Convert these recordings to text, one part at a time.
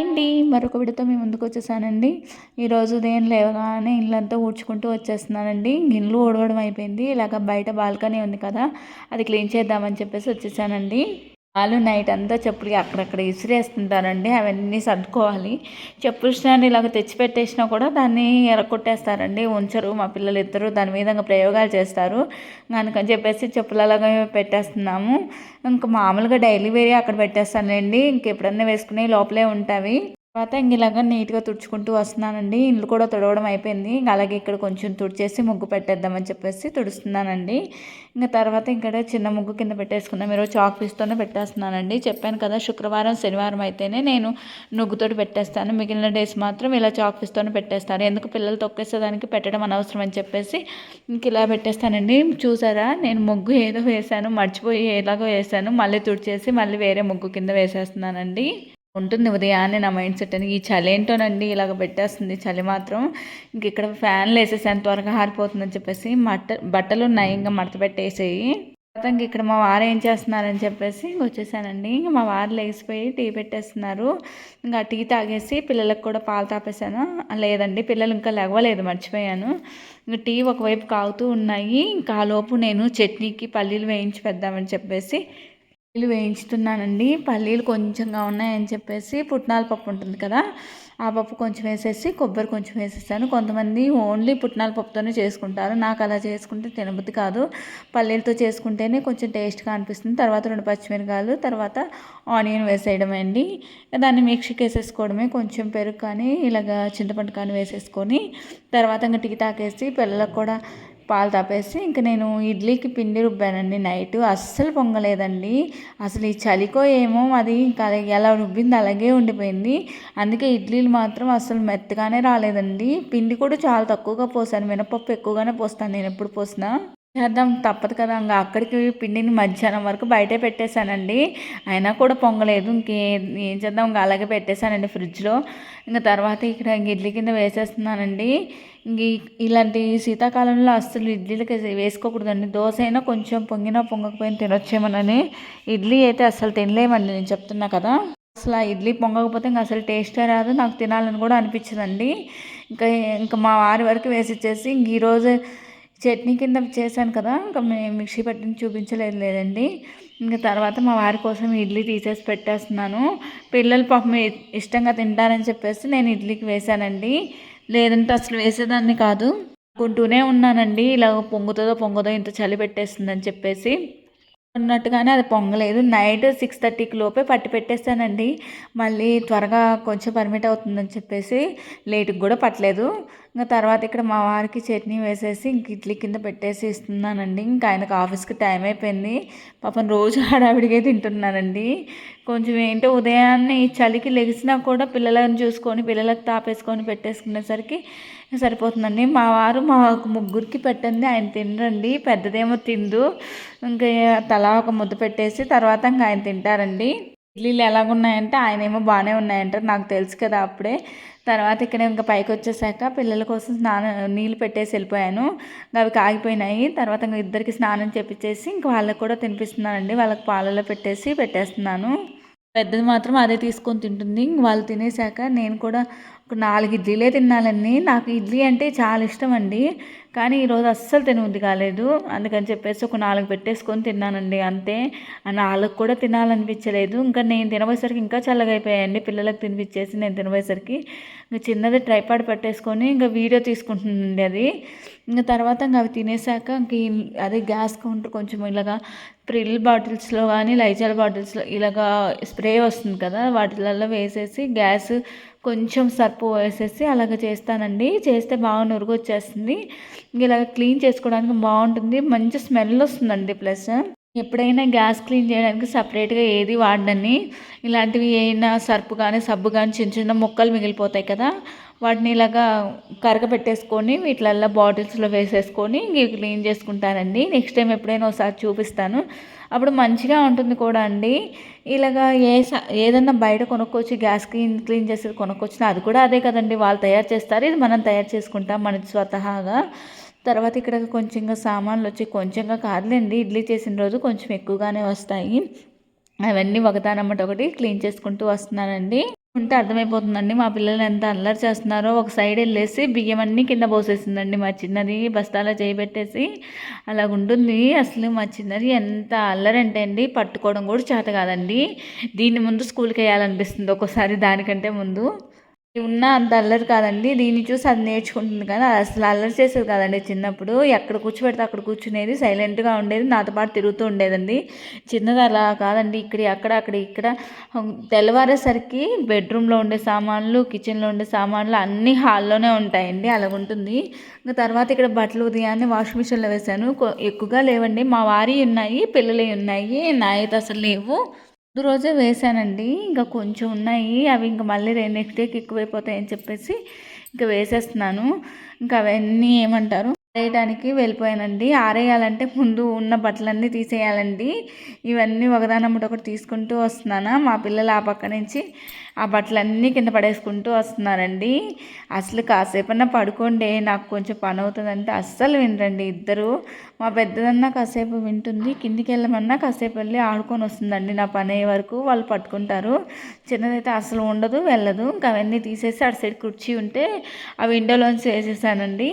ఏంటి మరొక విడతో మేము ముందుకు వచ్చేసానండి. ఈరోజు ఉదయం లేవగానే ఇల్లంతా ఊడ్చుకుంటూ వచ్చేస్తున్నానండి. గిన్నెలు ఊడవడం అయిపోయింది. ఇలాగ బయట బాల్కనీ ఉంది కదా అది క్లీన్ చేద్దామని చెప్పేసి వచ్చేసానండి. వాళ్ళు నైట్ అంతా చెప్పులు అక్కడక్కడ ఇసిరేస్తుంటారండి అవన్నీ సర్దుకోవాలి. చెప్పులు స్టాండ్ ఇలాగ తెచ్చిపెట్టేసినా కూడా దాన్ని ఎరగొట్టేస్తారండి ఉంచరు. మా పిల్లలు ఇద్దరు దాని మీద ప్రయోగాలు చేస్తారు. అందుకని చెప్పేసి చెప్పులు అలాగే పెట్టేస్తున్నాము. ఇంకా మామూలుగా డైలీ వేరే అక్కడ పెట్టేస్తానండి ఇంకెప్పుడన్నా వేసుకునే లోపలే ఉంటాయి తర్వాత ఇంక ఇలాగ నీట్గా తుడుచుకుంటూ వస్తున్నానండి. ఇల్లు కూడా తుడవడం అయిపోయింది. అలాగే ఇక్కడ కొంచెం తుడిచేసి ముగ్గు పెట్టేద్దామని చెప్పేసి తుడుస్తున్నానండి. ఇంకా తర్వాత ఇక్కడ చిన్న ముగ్గు కింద పెట్టేసుకున్నాం మీరు చాక్ పీస్తోనే పెట్టేస్తున్నానండి. చెప్పాను కదా శుక్రవారం శనివారం అయితేనే నేను నుగ్గుతోటి పెట్టేస్తాను. మిగిలిన డేస్ మాత్రం ఇలా చాక్ పీస్తోనే పెట్టేస్తాను. ఎందుకు పిల్లలు తొక్కేసేదానికి పెట్టడం అనవసరం అని చెప్పేసి ఇంక ఇలా పెట్టేస్తానండి. చూసారా నేను ముగ్గు ఏదో వేసాను మర్చిపోయి ఎలాగో వేసాను మళ్ళీ తుడిచేసి మళ్ళీ వేరే ముగ్గు కింద వేసేస్తున్నానండి. ఉంటుంది ఉదయాన్నే నా మైండ్ సెట్ అని ఈ చలి ఏంటోనండి ఇలాగ పెట్టేస్తుంది. చలి మాత్రం ఇంక ఇక్కడ ఫ్యాన్లు వేసేసాను త్వరగా ఆరిపోతుందని చెప్పేసి మట్ట బట్టలు ఉన్నాయి ఇంకా మడత పెట్టేసేయి. తర్వాత ఇంక ఇక్కడ మా వారు ఏం చేస్తున్నారని చెప్పేసి వచ్చేసానండి. ఇంక మా వారు లేచిపోయి టీ పెట్టేస్తున్నారు. ఇంకా టీ తాగేసి పిల్లలకు కూడా పాలు తాపేశాను. లేదండి పిల్లలు ఇంకా లేవలేదు మర్చిపోయాను. ఇంకా టీ ఒకవైపు కాగుతూ ఉన్నాయి. ఇంకా ఆ లోపు నేను చట్నీకి పల్లీలు వేయించి పెద్దామని చెప్పేసి పల్లీలు వేయించుతున్నానండి. పల్లీలు కొంచెంగా ఉన్నాయని చెప్పేసి పుట్నాల పప్పు ఉంటుంది కదా ఆ పప్పు కొంచెం వేసేసి కొబ్బరి కొంచెం వేసేసాను కొంతమంది ఓన్లీ పుట్నాల పప్పుతోనే చేసుకుంటారు. నాకు అలా చేసుకుంటే తినబుద్ధి కాదు. పల్లీలతో చేసుకుంటేనే కొంచెం టేస్ట్గా అనిపిస్తుంది. తర్వాత రెండు పచ్చిమిరకాయలు తర్వాత ఆనియన్ వేసేయడమే అండి. దాన్ని మిక్సీకి వేసేసుకోవడమే. కొంచెం పెరుగు కానీ ఇలాగ చింతపండు కానీ వేసేసుకొని తర్వాత ఇంకా టీ తాకేసి పిల్లలకు కూడా పాలు తాపేసి ఇంక నేను ఇడ్లీకి పిండి రుబ్బానండి. నైట్ అస్సలు పొంగలేదండి. అసలు ఈ చలికో ఏమో అది ఇంకా ఎలా రుబ్బింది అలాగే ఉండిపోయింది. అందుకే ఇడ్లీలు మాత్రం అస్సలు మెత్తగానే రాలేదండి. పిండి కూడా చాలా తక్కువగా పోసాను. మినపప్పు ఎక్కువగానే పోస్తాను. నేను ఎప్పుడు పోసినా. చేద్దాం తప్పదు కదా. ఇంకా అక్కడికి పిండిని మధ్యాహ్నం వరకు బయటే పెట్టేశానండి. అయినా కూడా పొంగలేదు. ఇంకే ఏం చేద్దాం? ఇంకా అలాగే పెట్టేశానండి ఫ్రిడ్జ్లో. ఇంకా తర్వాత ఇక్కడ ఇడ్లీ కింద వేసేస్తున్నానండి. ఇంక ఇలాంటి శీతాకాలంలో అస్సలు ఇడ్లీలకి వేసుకోకూడదండి. దోశ అయినా కొంచెం పొంగినా పొంగకపోయినా తినొచ్చేమోనని ఇడ్లీ అయితే అస్సలు తినలేమండి. నేను చెప్తున్నా కదా. అసలు ఆ ఇడ్లీ పొంగకపోతే ఇంకా అసలు టేస్టే రాదు. నాకు తినాలని కూడా అనిపించదండి. ఇంకా ఇంకా మా వారి వరకు వేసి ఇచ్చేసి ఇంక ఈరోజు చట్నీ కింద చేశాను కదా ఇంకా మిక్సీ పట్టిన చూపించలేదు లేదండి. ఇంకా తర్వాత మా వారి కోసం ఇడ్లీ తీసేసి పెట్టేస్తున్నాను. పిల్లలు పాపం ఇష్టంగా తింటారని చెప్పేసి నేను ఇడ్లీకి వేశానండి. లేదంటే అసలు వేసేదాన్ని కాదు. అనుకుంటూనే ఉన్నానండి ఇలా పొంగుతుందో పొంగదో ఇంత చలి పెట్టేస్తుందని చెప్పేసి. ఉన్నట్టుగానే అది పొంగలేదు. నైట్ సిక్స్ థర్టీకి లోపే పట్టి పెట్టేస్తానండి మళ్ళీ త్వరగా కొంచెం పర్మిట్ అవుతుందని చెప్పేసి లేటుకి కూడా పట్టలేదు. ఇంకా తర్వాత ఇక్కడ మా వారికి చట్నీ వేసేసి ఇంక ఇడ్లీ కింద పెట్టేసి ఇస్తున్నానండి. ఇంకా ఆయనకు ఆఫీస్కి టైం అయిపోయింది. పాపం రోజు హడావిడిగా తింటున్నానండి కొంచెం ఏంటో ఉదయాన్నే ఈ చలికి లెగిసినా కూడా పిల్లలను చూసుకొని పిల్లలకు తాపేసుకొని పెట్టేసుకునేసరికి సరిపోతుందండి. మా వారు మా ముగ్గురికి పెట్టండి ఆయన తినరండి. పెద్దదేమో తిందు. ఇంకా తలా ఒక ముద్ద పెట్టేసి తర్వాత ఇంకా ఆయన తింటారండి. ఇడ్లీలు ఎలాగున్నాయంటే ఆయన ఏమో బాగానే ఉన్నాయంటారు నాకు తెలుసు కదా అప్పుడే. తర్వాత ఇక్కడ ఇంకా పైకి వచ్చేసాక పిల్లల కోసం స్నానం నీళ్ళు పెట్టేసి వెళ్ళిపోయాను. అవి కాగిపోయినాయి. తర్వాత ఇంకా ఇద్దరికి స్నానం చేపించేసి ఇంక వాళ్ళకి కూడా తినిపిస్తున్నానండి. వాళ్ళకి పాలలో పెట్టేసి పెట్టేస్తున్నాను. పెద్దది మాత్రం అదే తీసుకొని తింటుంది. వాళ్ళు తినేసాక నేను కూడా ఒక నాలుగు ఇడ్లీలే తిన్నానండి నాకు ఇడ్లీ అంటే చాలా ఇష్టం అండి. కానీ ఈరోజు అస్సలు తినబుద్ధి కాలేదు. అందుకని చెప్పేసి ఒక నాలుగు పెట్టేసుకొని తిన్నానండి అంతే. నాలుగు కూడా తినాలనిపించలేదు. ఇంకా నేను తినబోయేసరికి ఇంకా చల్లగా పిల్లలకు తినిపించేసి నేను తినబోయేసరికి ఇంకా చిన్నది ట్రైపాడ్ పెట్టేసుకొని ఇంకా వీడియో తీసుకుంటుందండి అది. ఇంకా తర్వాత ఇంకా అవి తినేసాక ఇంక అదే గ్యాస్ కౌంటర్ కొంచెం ఇలాగా ప్రిల్ బాటిల్స్లో కానీ లైజాల్ బాటిల్స్లో ఇలాగా స్ప్రే వస్తుంది కదా వాటిలలో వేసేసి గ్యాస్ కొంచెం సర్పు వేసేసి అలాగ చేస్తానండి. చేస్తే బాగా నురుగు వచ్చేస్తుంది. ఇలా క్లీన్ చేసుకోవడానికి బాగుంటుంది. మంచి స్మెల్ వస్తుందండి ప్లస్. ఎప్పుడైనా గ్యాస్ క్లీన్ చేయడానికి సపరేట్గా ఏది వాడనని ఇలాంటివి ఏమైనా సర్పు కానీ సబ్బు కానీ చిన్న చిన్న ముక్కలు మిగిలిపోతాయి కదా వాటిని ఇలాగా కరగబెట్టేసుకొని వీటిలల్లో బాటిల్స్లో వేసేసుకొని క్లీన్ చేసుకుంటానండి. నెక్స్ట్ టైం ఎప్పుడైనా ఒకసారి చూపిస్తాను. అప్పుడు మంచిగా ఉంటుంది కూడా అండి. ఇలాగా ఏ ఏదన్నా బయట కొనుక్కొచ్చి గ్యాస్ క్లీన్ క్లీన్ చేసేది కొనుక్కొచ్చినా అది కూడా అదే కదండి. వాళ్ళు తయారు చేస్తారు. ఇది మనం తయారు చేసుకుంటాం మన స్వతహాగా. తర్వాత ఇక్కడ కొంచెంగా సామాన్లు వచ్చి కొంచెంగా కాదులేండి. ఇడ్లీ చేసిన రోజు కొంచెం ఎక్కువగానే వస్తాయి. అవన్నీ ఒకదానమ్మట ఒకటి క్లీన్ చేసుకుంటూ వస్తున్నానండి. ఉంటే అర్థమైపోతుందండి. మా పిల్లలు ఎంత అల్లరి చేస్తున్నారో. ఒక సైడ్ వెళ్ళేసి బియ్యం అన్నీ కింద పోసేసిందండి మా చిన్నది. బస్తాలో చేయబెట్టేసి అలా ఉంటుంది. అసలు మా చిన్నది ఎంత అల్లరి అంటే అండి పట్టుకోవడం కూడా చేత కాదండి. దీన్ని ముందు స్కూల్కి వేయాలనిపిస్తుంది. ఒక్కోసారి దానికంటే ముందు ఉన్న అంత అల్లరి కాదండి. దీన్ని చూసి అది నేర్చుకుంటుంది కానీ అసలు అల్లరి చేసేది కాదండి. చిన్నప్పుడు ఎక్కడ కూర్చోబెడితే అక్కడ కూర్చునేది సైలెంట్గా ఉండేది నాతో పాటు తిరుగుతూ ఉండేదండి. చిన్నది అలా కాదండి. ఇక్కడ అక్కడ అక్కడ ఇక్కడ తెల్లవారేసరికి బెడ్రూమ్లో ఉండే సామాన్లు కిచెన్లో ఉండే సామాన్లు అన్నీ హాల్లోనే ఉంటాయండి. అలాగుంటుంది ఇంకా తర్వాత ఇక్కడ బట్టలు ఉదయాన్నే వాషింగ్ మిషన్లో వేశాను. ఎక్కువగా లేవండి. మా వారి ఉన్నాయి పిల్లలే ఉన్నాయి. నాయత అసలు లేవు. ముందు రోజే వేసానండి. ఇంకా కొంచెం ఉన్నాయి. అవి ఇంకా మళ్ళీ నెక్స్ట్ డేకి ఎక్కువైపోతాయని చెప్పేసి ఇంకా వేసేస్తున్నాను. ఇంకా అవన్నీ ఏమంటారు? ఆరేయడానికి వెళ్ళిపోయానండి. ఆరేయాలంటే ముందు ఉన్న బట్టలన్నీ తీసేయాలండి. ఇవన్నీ ఒకదానమ్మటి ఒకటి తీసుకుంటూ వస్తున్నాను. మా పిల్లలు ఆ పక్క నుంచి ఆ బట్టలన్నీ కింద పడేసుకుంటూ వస్తున్నారండి. అసలు కాసేపన్నా పడుకోండి. నాకు కొంచెం పని అవుతుందంటే అస్సలు వినరండి ఇద్దరు. మా పెద్దదన్నా కాసేపు వింటుంది. కిందికి వెళ్ళమన్నా కాసేపు వెళ్ళి ఆడుకొని వస్తుందండి. నా పని అయ్యే వరకు వాళ్ళు పట్టుకుంటారు. చిన్నదైతే అసలు ఉండదు వెళ్ళదు. ఇంకా అవన్నీ తీసేసి అటు సైడ్ కుర్చీ ఉంటే ఆ విండోలోంచి వేసేసానండి.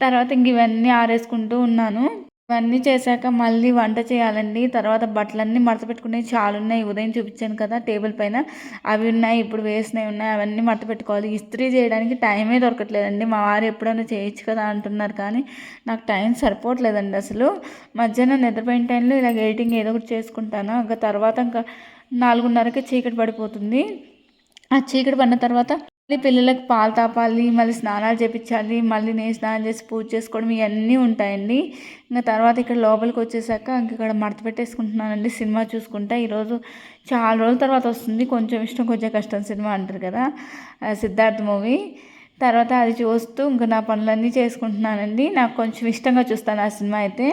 తర్వాత ఇంక ఇవన్నీ ఆరేసుకుంటూ ఉన్నాను. ఇవన్నీ చేశాక మళ్ళీ వంట చేయాలండి. తర్వాత బట్టలన్నీ మడత పెట్టుకునేవి చాలా ఉన్నాయి ఉదయం చూపించాను కదా టేబుల్ పైన. అవి ఉన్నాయి ఇప్పుడు వేసినవి ఉన్నాయి. అవన్నీ మడత పెట్టుకోవాలి ఇస్త్రీ చేయడానికి టైమే దొరకట్లేదండి. మా వారు ఎప్పుడైనా చేయొచ్చు కదా అంటున్నారు. కానీ నాకు టైం సరిపోవట్లేదండి అసలు. మధ్యాహ్నం నిద్రపోయిన టైంలో ఇలా ఎడిటింగ్ ఏదో ఒకటి చేసుకుంటాను. ఇంకా తర్వాత ఇంకా నాలుగున్నరకి చీకటి పడిపోతుంది. ఆ చీకటి పడిన తర్వాత మళ్ళీ పిల్లలకు పాలు తాపాలి మళ్ళీ స్నానాలు చేపించాలి మళ్ళీ నేను స్నానం చేసి పూజ చేసుకోవడం ఇవన్నీ ఉంటాయండి. ఇంకా తర్వాత ఇక్కడ లోపలికి వచ్చేసాక ఇంక ఇక్కడ మడత పెట్టేసుకుంటున్నానండి సినిమా చూసుకుంటా. ఈరోజు చాలా రోజుల తర్వాత వస్తుంది. కొంచెం ఇష్టం కొంచెం కష్టం సినిమా అంటారు కదా సిద్ధార్థ్ మూవీ. తర్వాత అది చూస్తూ ఇంకా నా పనులన్నీ చేసుకుంటున్నానండి. నాకు కొంచెం ఇష్టంగా చూస్తాను ఆ సినిమా అయితే.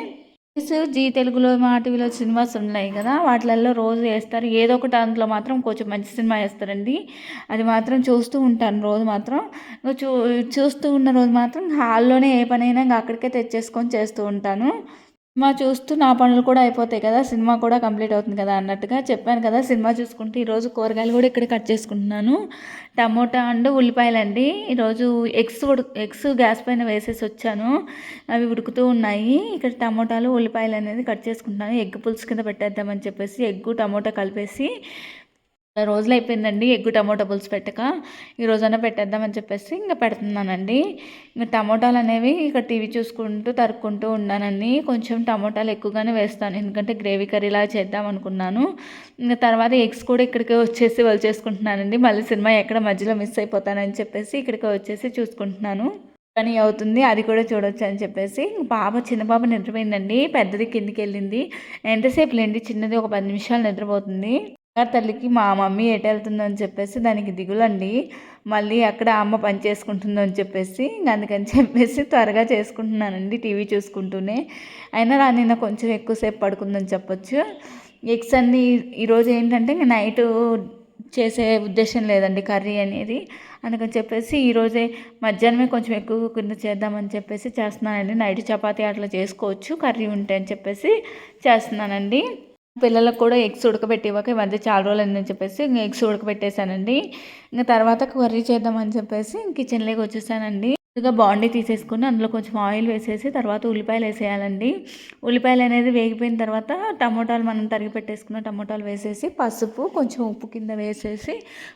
జీ తెలుగులో మా టీవీలో సినిమాస్ ఉన్నాయి కదా వాటిలలో రోజు వేస్తారు. ఏదో ఒక దాంట్లో మాత్రం కొంచెం మంచి సినిమా వేస్తారండి. అది మాత్రం చూస్తూ ఉంటాను రోజు మాత్రం. చూ చూస్తూ ఉన్న రోజు మాత్రం హాల్లోనే ఏ పనైనా ఇంకా అక్కడికే తెచ్చేసుకొని చేస్తూ ఉంటాను. సినిమా చూస్తూ నా పనులు కూడా అయిపోతాయి కదా సినిమా కూడా కంప్లీట్ అవుతుంది కదా అన్నట్టుగా చెప్పాను కదా సినిమా చూసుకుంటే ఈరోజు కూరగాయలు కూడా ఇక్కడ కట్ చేసుకుంటున్నాను. టమోటా అండ్ ఉల్లిపాయలు అండి ఈరోజు ఎగ్స్ ఉడు ఎగ్స్ గ్యాస్ పైన వేసేసి వచ్చాను. అవి ఉడుకుతూ ఉన్నాయి. ఇక్కడ టమోటాలు ఉల్లిపాయలు అనేది కట్ చేసుకుంటున్నాను. ఎగ్ పులుసు కింద పెట్టేద్దామని చెప్పేసి ఎగ్గు టమోటా కలిపేసి రోజులు అయిపోయిందండి ఎగ్గు టమోటా పులుసు పెట్టక. ఈ రోజైనా పెట్టేద్దామని చెప్పేసి ఇంకా పెడుతున్నానండి. ఇంకా టమోటాలు అనేవి ఇక్కడ టీవీ చూసుకుంటూ తరుక్కుంటూ ఉన్నానండి. కొంచెం టమోటాలు ఎక్కువగానే వేస్తాను. ఎందుకంటే గ్రేవీ కర్రీలా చేద్దాం అనుకున్నాను. ఇంకా తర్వాత ఎగ్స్ కూడా ఇక్కడికి వచ్చేసి వాళ్ళు చేసుకుంటున్నానండి మళ్ళీ సినిమా ఎక్కడ మధ్యలో మిస్ అయిపోతానని చెప్పేసి ఇక్కడికి వచ్చేసి చూసుకుంటున్నాను. పని అవుతుంది అది కూడా చూడొచ్చు అని చెప్పేసి. పాప చిన్న పాప నిద్రపోయిందండి. పెద్దది కిందికి వెళ్ళింది ఎంతసేపు లేండి? చిన్నది ఒక పది నిమిషాలు నిద్రపోతుంది. తల్లికి మా మమ్మీ ఎటు వెళ్తుందని చెప్పేసి దానికి దిగులండి. మళ్ళీ అక్కడ అమ్మ పని చేసుకుంటుందని చెప్పేసి అందుకని చెప్పేసి త్వరగా చేసుకుంటున్నానండి టీవీ చూసుకుంటూనే. అయినా రా నిన్న కొంచెం ఎక్కువసేపు పడుకుందని చెప్పొచ్చు. ఎగ్స్ అన్నీ ఈరోజు ఏంటంటే నైట్ చేసే ఉద్దేశం లేదండి కర్రీ అనేది. అందుకని చెప్పేసి ఈరోజే మధ్యాహ్నమే కొంచెం ఎక్కువ కింద చేద్దామని చెప్పేసి చేస్తున్నానండి. నైట్ చపాతీ అట్లా చేసుకోవచ్చు కర్రీ ఉంటే అని చెప్పేసి చేస్తున్నానండి. పిల్లలకు కూడా ఎగ్స్ ఉడకబెట్టి ఇవ్వక ఈ మధ్య చాలా రోజులు అని చెప్పేసి ఎగ్స్ ఉడకబెట్టేశానండి. ఇంకా తర్వాత కర్రీ చేద్దామని చెప్పేసి కిచెన్లోకి వచ్చేసానండి. ముందుగా బాండీ తీసేసుకుని అందులో కొంచెం ఆయిల్ వేసేసి తర్వాత ఉల్లిపాయలు వేసేయాలండి. ఉల్లిపాయలు అనేది వేగిపోయిన తర్వాత టమోటాలు మనం తరిగి పెట్టేసుకున్న టమోటాలు వేసేసి పసుపు కొంచెం ఉప్పు కింద వేసేసి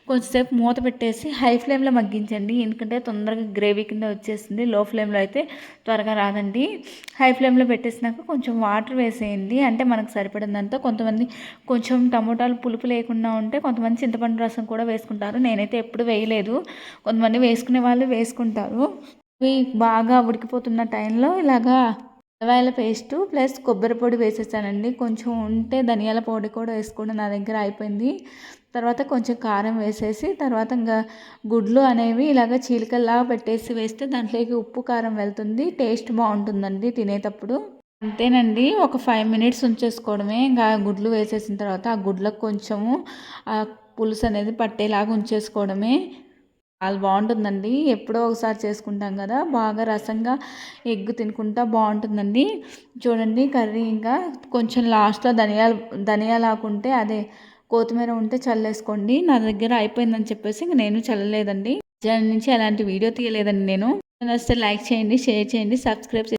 కొంచెంసేపు మూత పెట్టేసి హై ఫ్లేమ్లో మగ్గించండి. ఎందుకంటే తొందరగా గ్రేవీ కింద వచ్చేసింది లో ఫ్లేమ్లో అయితే త్వరగా రాదండి. హై ఫ్లేమ్లో పెట్టేసినాక కొంచెం వాటర్ వేసేయండి. అంటే మనకు సరిపడిందంతా కొంతమంది కొంచెం టమోటాలు పులుపు లేకుండా ఉంటే కొంతమంది చింతపండు రసం కూడా వేసుకుంటారు. నేనైతే ఎప్పుడు వేయలేదు. కొంతమంది వేసుకునే వాళ్ళు వేసుకుంటారు. ఇవి బాగా ఉడికిపోతున్న టైంలో ఇలాగా ఉల్లిపాయల పేస్టు ప్లస్ కొబ్బరి పొడి వేసేసానండి. కొంచెం ఉంటే ధనియాల పొడి కూడా వేసుకోవడం నా దగ్గర అయిపోయింది. తర్వాత కొంచెం కారం వేసేసి తర్వాత ఇంకా గుడ్లు అనేవి ఇలాగ చీలికల్లా పెట్టేసి వేస్తే దాంట్లోకి ఉప్పు కారం వెళ్తుంది. టేస్ట్ బాగుంటుందండి తినేటప్పుడు. అంతేనండి ఒక ఫైవ్ మినిట్స్ ఉంచేసుకోవడమే. ఇంకా గుడ్లు వేసేసిన తర్వాత ఆ గుడ్లకు కొంచెము పులుసు అనేది పట్టేలాగా ఉంచేసుకోవడమే. చాలా బాగుంటుందండి. ఎప్పుడో ఒకసారి చేసుకుంటాం కదా బాగా రసంగా ఎగ్ తినుకుంటా బాగుంటుందండి. చూడండి కర్రీ ఇంకా కొంచెం లాస్ట్లో ధనియాలు ధనియాలు ఆకుంటే అదే కొత్తిమీర ఉంటే చల్లేసుకోండి. నా దగ్గర అయిపోయిందని చెప్పేసి ఇంక నేను చల్లలేదండి. దాని నుంచి అలాంటి వీడియో తీయలేదండి నేను. నచ్చితే లైక్ చేయండి షేర్ చేయండి సబ్స్క్రైబ్